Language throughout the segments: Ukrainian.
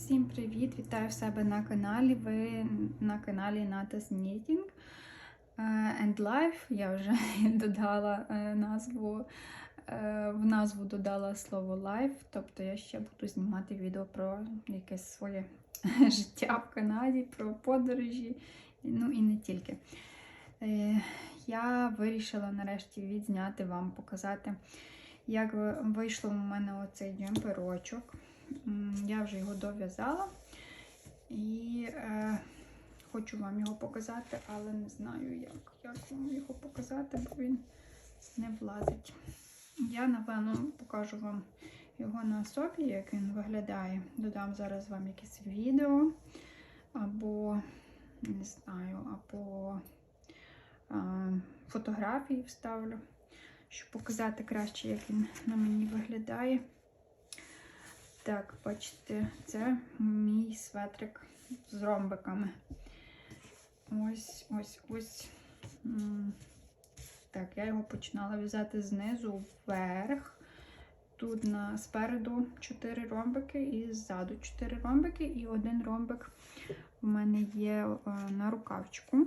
Всім привіт! Вітаю в себе на каналі. Ви на каналі Natas Knitting е, and Life. Я вже додала е, назву, е, в назву додала слово Life, тобто я ще буду знімати відео про якесь своє життя в Канаді, про подорожі, ну і не тільки. Я вирішила нарешті відзняти вам, показати, як вийшло у мене оцей джемперочок. Я вже його дов'язала і е, хочу вам його показати, але не знаю, як, як вам його показати, бо він не влазить. Я, напевно, покажу вам його на собі, як він виглядає. Додам зараз вам якесь відео, або, не знаю, або е, фотографії вставлю, щоб показати краще, як він на мені виглядає. Так, бачите, це мій светрик з ромбиками. Ось, ось, ось. Так, я його починала в'язати знизу вверх. Тут на, спереду 4 ромбики і ззаду 4 ромбики, і один ромбик у мене є е, на рукавчику.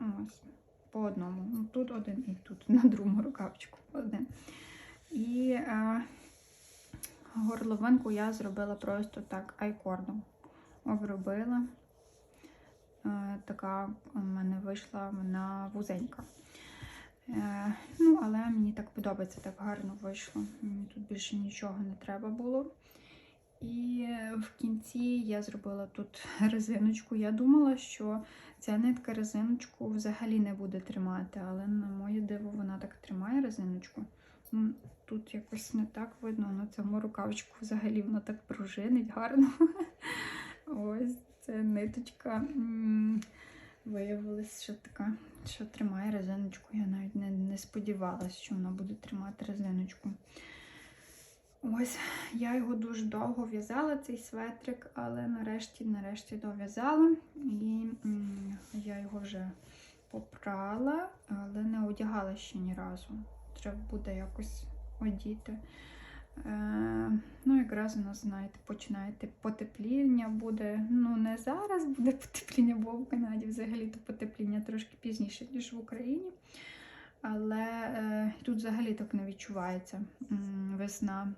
Ось, по одному. Тут один і тут на другому рукавчику один. І е, горловинку я зробила просто так айкордом. Обробила. Е, така у мене вийшла вона вузенька. Е, ну, але мені так подобається, так гарно вийшло. Мені тут більше нічого не треба було. І в кінці я зробила тут резиночку. Я думала, що ця нитка резиночку взагалі не буде тримати, але на моє диво вона так тримає резиночку. М, Тут якось не так видно, на цьому рукавчику взагалі вона так пружинить гарно. Ось це ниточка м, виявилась, що така, що тримає резиночку. Я навіть не, не сподівалася, що вона буде тримати резиночку. Ось, я його дуже довго в'язала, цей светрик, але нарешті, нарешті дов'язала. І я його вже попрала, але не одягала ще ні разу. Треба буде якось одіти. Е, ну, якраз у нас, знаєте, починаєте потепління буде. Ну, не зараз буде потепління, бо в Канаді взагалі-то потепління трошки пізніше, ніж в Україні. Але е, тут взагалі так не відчувається весна.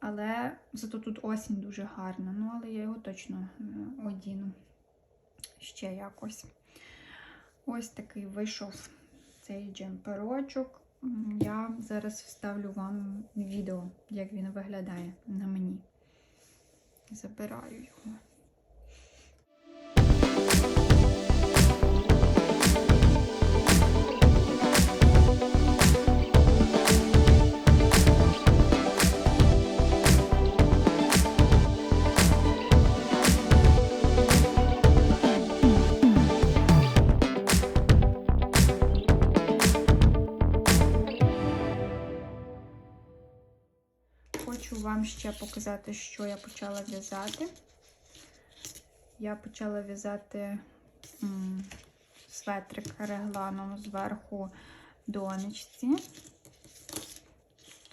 Але зато тут осінь дуже гарна. Ну, але я його точно е, одіну ще якось. Ось такий вийшов цей джемперочок. Я зараз вставлю вам відео, як він виглядає на мені. Забираю його. Хочу вам ще показати, що я почала в'язати. Я почала в'язати светрик регланом зверху донечці.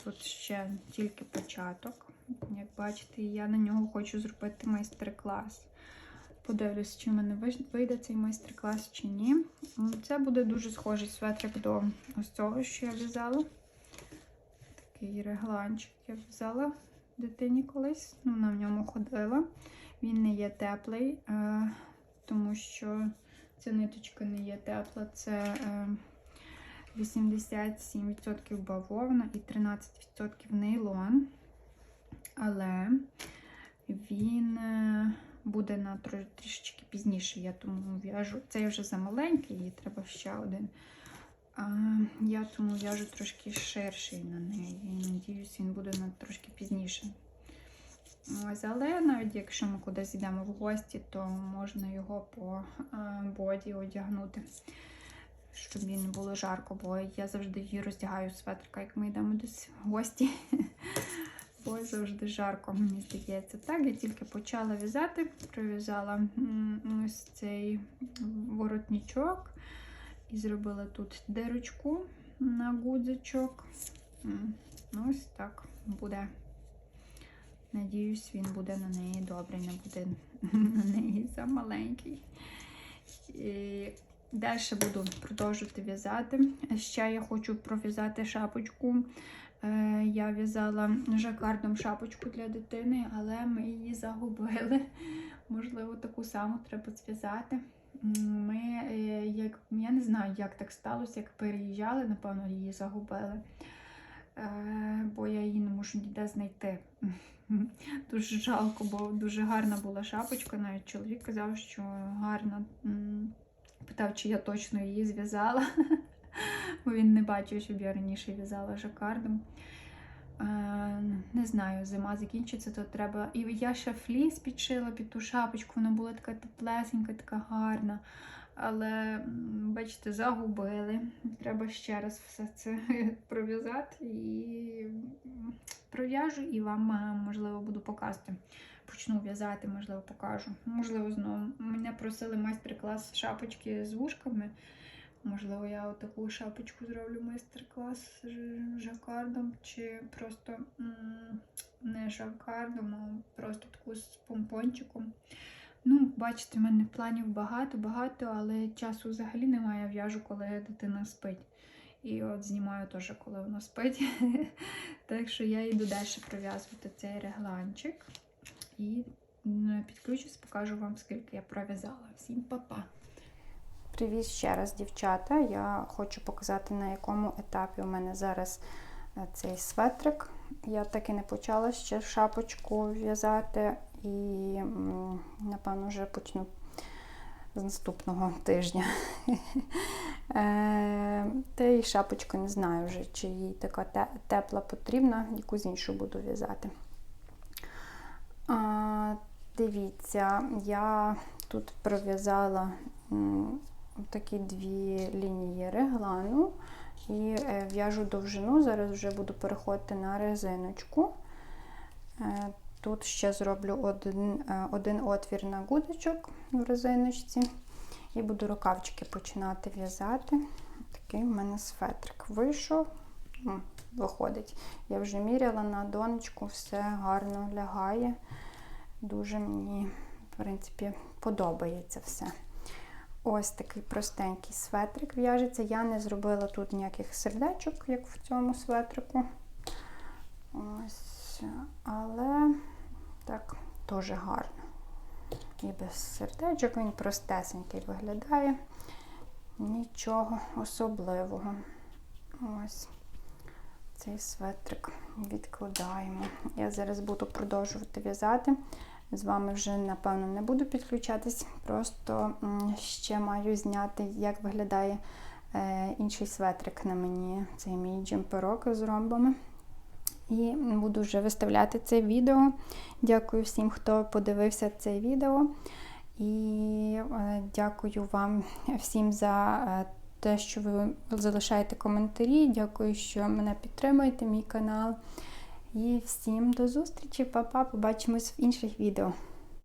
Тут ще тільки початок. Як бачите, я на нього хочу зробити майстер-клас. Подивлюсь, чи в мене вийде цей майстер-клас чи ні. Це буде дуже схожий светрик до ось цього, що я в'язала. Такий регланчик я взяла дитині колись. Ну, вона в ньому ходила. Він не є теплий, е, тому що ця ниточка не є тепла. Це е, 87% бавовна і 13% нейлон. Але він е, буде на трішечки пізніше. Я тому в'яжу. Цей вже замаленький, і треба ще один. А, я тому в'яжу трошки ширший на неї. І надіюсь, він буде на трошки пізніше. Ось, але навіть якщо ми кудись йдемо в гості, то можна його по боді одягнути, щоб їй не було жарко, бо я завжди її роздягаю светрика, як ми йдемо десь в гості. Бо завжди жарко, мені здається. Так, я тільки почала в'язати, пров'язала ось цей воротничок. І зробила тут дирочку на гудзичок. М, Ось так буде Надіюсь, він буде на неї добрий, не буде на неї замаленький. І далі буду продовжувати в'язати. Ще я хочу пров'язати шапочку. Е, Я в'язала жакардом шапочку для дитини, але ми її загубили. Можливо, таку саму треба зв'язати. Ми, як, я не знаю, як так сталося, як переїжджали, напевно, її загубили. Е, Бо я її не можу ніде знайти. Дуже жалко, бо дуже гарна була шапочка. Навіть чоловік казав, що гарна. Питав, чи я точно її зв'язала. Бо він не бачив, щоб я раніше в'язала жакардом. Е, Не знаю, зима закінчиться, то треба. І я ще фліс підшила під ту шапочку, вона була така теплесенька, така гарна. Але, бачите, загубили. Треба ще раз все це пров'язати і пров'яжу і вам, е, можливо, буду показувати. Почну в'язати, можливо, покажу. Можливо, знову мене просили майстер-клас шапочки з вушками. Можливо, я отаку шапочку зроблю майстер-клас з жакардом, чи просто не жакардом, а просто таку з помпончиком. Ну, бачите, в мене планів багато, багато, але часу взагалі немає. В'яжу, коли дитина спить. І от знімаю теж, коли вона спить. так що я йду далі пров'язувати цей регланчик. І підключусь, покажу вам, скільки я пров'язала. Всім па-па! Привіт ще раз, дівчата. Я хочу показати, на якому етапі у мене зараз цей светрик. Я так і не почала ще шапочку в'язати, і, напевно, вже почну з наступного тижня. Е, Та й шапочку не знаю вже, чи їй така тепла потрібна, якусь іншу буду в'язати. Дивіться, я тут пров'язала такі дві лінії реглану і е, в'яжу довжину. Зараз вже буду переходити на резиночку. Е, Тут ще зроблю один, е, один отвір на гудочок в резиночці. І буду рукавчики починати в'язати. Такий в мене светрик вийшов. М, Виходить. Я вже міряла на донечку, все гарно лягає. Дуже мені, в принципі, подобається все. Ось такий простенький светрик в'яжеться. Я не зробила тут ніяких сердечок, як в цьому светрику. Ось, але так, дуже гарно. І без сердечок він простесенький виглядає. Нічого особливого. Ось цей светрик відкладаємо. Я зараз буду продовжувати в'язати. З вами вже, напевно, не буду підключатись, просто ще маю зняти, як виглядає е, інший светрик на мені. Це мій джемперок з ромбами. І буду вже виставляти це відео. Дякую всім, хто подивився це відео. І е, дякую вам всім за е, те, що ви залишаєте коментарі. Дякую, що мене підтримуєте, мій канал. І всім до зустрічі, Па-па, побачимось в інших відео.